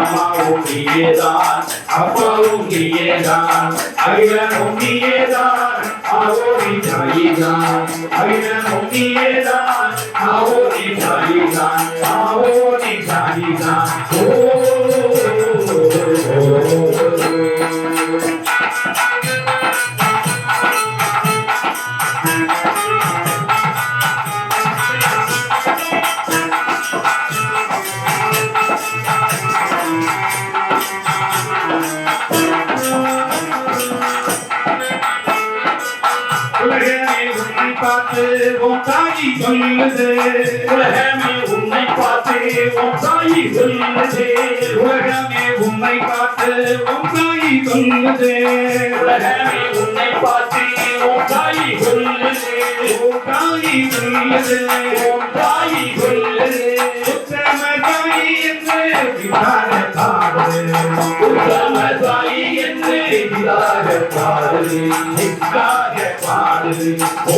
அம்மாவும் நீயேதான் அப்பாவும் நீயேதான் அகிலமும் நீயேதான் ஆவோரி தாயிதான் அகிலமும் நீயேதான் ஆவோரி தாயிதான் ஆவோரி தாயிதான் ஓ பார்த்து உன் தாயி சொல்லுது. உலகமே உன்னை பார்த்து உன் தாயி சொல்லுது. உலகமே உன்னை பார்த்து உன் தாயி சொல்லுது. உலகமே உன்னை பார்த்து உன் தாயி சொல்லுது. உன் தாயி சொல்லுது. உன் தாயி சொல்லுது. உத்தம தாயி என்று விசார பாடு உத்தம தாயி என்று விசார பாடு நிற்காக பாடு ஓ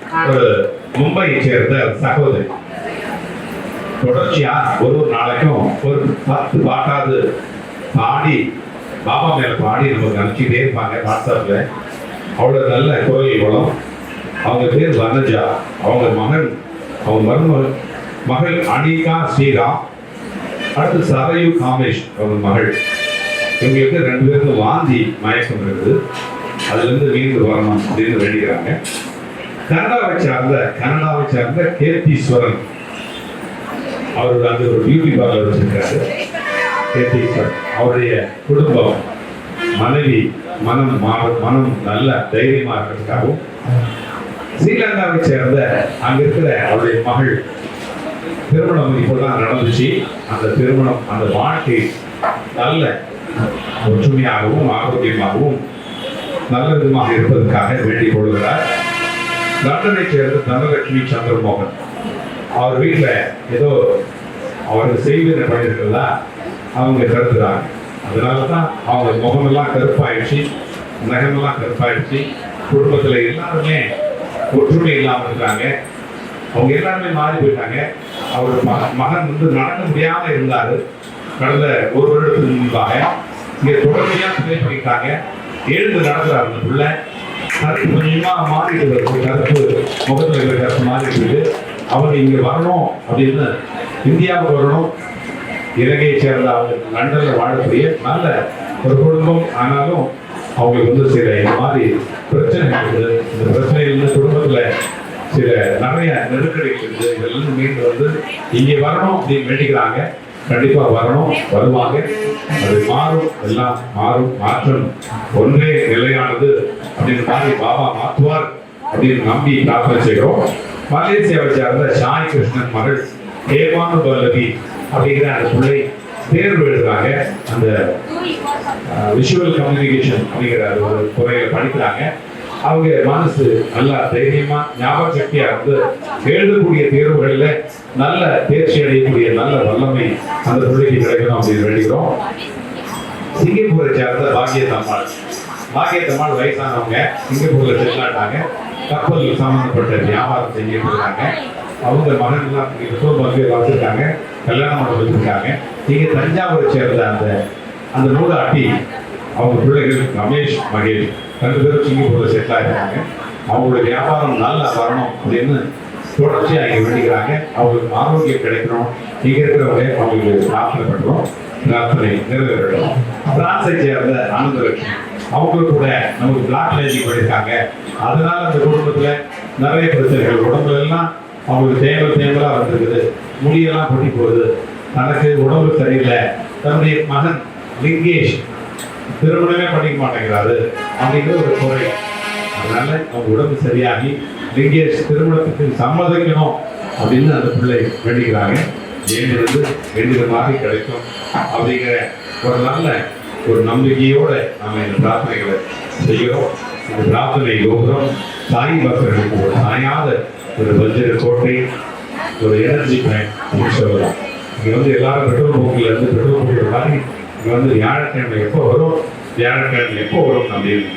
ஒரு மும்பையை சேர்ந்த சகோதரி. தொடர்ச்சியா ஒரு ஒரு நாளைக்கும் ஒரு பத்து பாட்டாவது பாடி பாபா மேல பாடி நமக்கு அனுப்பிச்சிட்டே இருப்பாங்க வாட்ஸ்அப்ல. அவ்வளவு நல்ல கோயில் குளம். அவங்க பேர் வனஜா. அவங்க மகன் அவங்க மருமகள் மகள் அனிகா ஸ்ரீராம். அடுத்து சரையு காமேஷ் அவங்க மகள். இவங்களுக்கு ரெண்டு பேருக்கு வாந்தி மயக்கம் இருக்குது. அதுலேருந்து மீண்டு வரணும் அப்படின்னு வேண்டிக்கிறாங்க. கனடாவை சார்ந்த கனடாவை சார்ந்த கேர்த்தீஸ்வரன் அவர் அந்த ஒரு பியூட்டி பார்லர் வச்சிருக்காரு. கேர்த்தீஸ்வரன் அவருடைய குடும்பம் மனைவி மனம் மா- மனம் நல்ல தைரியமா இருக்கிறதுக்காகவும் ஸ்ரீலங்காவை சேர்ந்த அங்க இருக்கிற அவருடைய மகள் திருமணம் இப்போதான் நடந்துச்சு. அந்த திருமணம் அந்த வாழ்க்கை நல்ல ஒற்றுமையாகவும் ஆரோக்கியமாகவும் நல்ல விதமாக இருப்பதற்காக வேண்டிக் கொள்கிறார். லண்டனை சேர்ந்த தனலட்சுமி சந்திரமோகன். அவர் வீட்டில் ஏதோ அவருக்கு செய்வினை பண்ணியிருக்கிறதா அவங்க கருத்துறாங்க அதனால தான் அவங்க முகமெல்லாம் கருப்பாயிடுச்சு நகமெல்லாம் கருப்பாயிடுச்சு. குடும்பத்தில் எல்லாருமே ஒற்றுமை இல்லாமல் இருக்காங்க. அவங்க எல்லாருமே மாறி போயிட்டாங்க. அவர் மகன் வந்து நடக்க முடியாமல் இருந்தார். கடந்த ஒரு வருடத்துக்கு முன்பாக இங்கே தொடர்ச்சியாக பிளே பண்ணிட்டாங்க எழுந்து நடக்கிறார் அந்த பிள்ளை. கருப்பு கொஞ்சமா மாறிட்டு வருது கருப்பு முகத்துல இருக்கிற கருப்பு மாறிட்டு அவர் அவங்க இங்க வரணும் அப்படின்னு இந்தியாவுக்கு வரணும். இலங்கையை சேர்ந்த அவங்க லண்டன்ல வாழக்கூடிய நல்ல ஒரு குடும்பம். ஆனாலும் அவங்களுக்கு வந்து சில இந்த மாதிரி பிரச்சனை இருக்குது. இந்த பிரச்சனையிலிருந்து குடும்பத்துல சில நிறைய நெருக்கடிகள் இருக்குது. இதெல்லாம் மீண்டு வந்து இங்கே வரணும் அப்படின்னு வேண்டிக்கிறாங்க. கண்டிப்பா வரணும் வருவாங்க. அது மாறும் எல்லாம் மாறும் மாற்றம். ஒன்றே நிலையானது அப்படின்னு மாதிரி பாபா மாற்றுவார் அப்படின்னு நம்பி பிரார்த்தனை செய்கிறோம். மலேசியாவை சேர்ந்த சாய் கிருஷ்ணன் மகள் ஹேமானு பல்லவி அப்படிங்கிற அந்த பிள்ளை தேர்வு எழுதுறாங்க. அந்த விஷுவல் கம்யூனிகேஷன் அப்படிங்கிற ஒரு துறையில படிக்கிறாங்க. அவங்க மனசு நல்லா தைரியமா ஞாபக சக்தியா இருந்து எழுதக்கூடிய தேர்வுகள்ல நல்ல தேர்ச்சி அடையக்கூடிய நல்ல வல்லமை அந்த பிள்ளைக்கு கிடைக்கணும் அப்படின்னு வேண்டிக்கிறோம். சிங்கப்பூரை சேர்ந்த பாக்கியத்தம்மாள். பாக்கியத்தம்மாள் வயசானவங்க சிங்கப்பூர்ல செல்லாட்டாங்க கப்பல் சம்பந்தப்பட்ட வியாபாரம் செஞ்சுட்டு இருக்காங்க. அவங்க மகன்லாம் ரிசர்வ் பங்கு வச்சிருக்காங்க கல்யாணம் பண்ண வச்சிருக்காங்க. இங்க தஞ்சாவூரை சேர்ந்த அந்த அந்த நூலாட்டி அவங்க பிள்ளைகள் ரமேஷ் மகேஷ் ரெண்டு பேரும் சிங்கப்பூரில் செட்டில் ஆயிருக்காங்க. அவங்களோட வியாபாரம் நல்லா வரணும். அப்படின்னு தொடர்ச்சியாக இங்கே வேண்டிக்கிறாங்க. அவங்களுக்கு ஆரோக்கியம் கிடைக்கணும். இங்கே இருக்கிறவங்க அவங்களுக்கு பிரார்த்தனை பண்ணுறோம் பிரார்த்தனை நிறைவேறணும் பிரான்ஸை சேர்ந்த ஆனந்தலட்சுமி. அவங்க கூட நமக்கு பிளாக் மேஜிக் பண்ணியிருக்காங்க அதனால அந்த குடும்பத்தில் நிறைய பிரச்சனைகள். உடம்புல எல்லாம் அவங்களுக்கு தேமல் தேமலா வந்திருக்குது. முடியெல்லாம் கொட்டி போகுது. தனக்கு உடம்பு சரியில்லை. தன்னுடைய மகன் லிங்கேஷ் திருமணமே பண்ணிக்க மாட்டேங்கிறாரு அப்படிங்கிற ஒரு குறை. அதனால அவங்க உடம்பு சரியாகி லிங்கேஷ் திருமணத்துக்கு சம்மதிக்கணும் அப்படின்னு அந்த பிள்ளை வேண்டிக்கிறாங்க. ஏனிருந்து வேண்டிதமாக மாதிரி கிடைக்கும் அப்படிங்கிற ஒரு நல்ல ஒரு நம்பிக்கையோட நாம இந்த பிரார்த்தனைகளை செய்கிறோம். இந்த பிரார்த்தனை யோகம் தாய் பக்தர்களுக்கு ஒரு தாயாத ஒரு வஜ்ர கோட்டை ஒரு எனர்ஜி பேங்க் அப்படின்னு சொல்லலாம் இங்கே வந்து எல்லாரும் பெட்ரோல் போக்கில் இருந்து பெட்ரோல் போடுற மாதிரி இங்க வந்து வியாழக்கிழமை எப்போ வரும்? வியாழக்கிழமை எப்போ வரும் அப்படின்னு.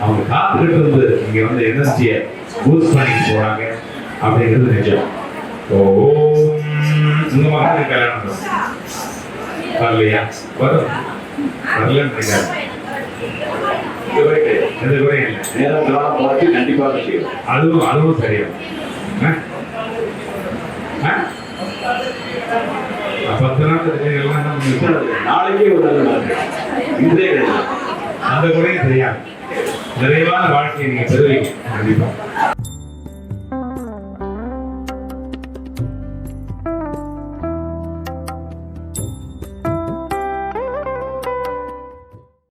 அவங்க காத்துக்கிட்டு இருந்து இங்க வந்து எனர்ஜியை பூஸ்ட் பண்ணிட்டு போறாங்க அப்படிங்கிறது நிஜம். ஓம். உங்க மகனுக்கு கல்யாணம். வரலையா? வரும். வரலன்னு இருக்காரு. எந்த குறையும் இல்லை. நேரம் காலம் பார்த்து கண்டிப்பாக செய்யும் அதுவும் அதுவும் சரியும் பத்து நாள் எல்லாம் என்ன நாளைக்கே ஒரு நல்ல நாள். இன்றே அந்த குறையும் தெரியாது. நிறைவான வாழ்க்கையை நீங்க பெறுவீங்க. கண்டிப்பா.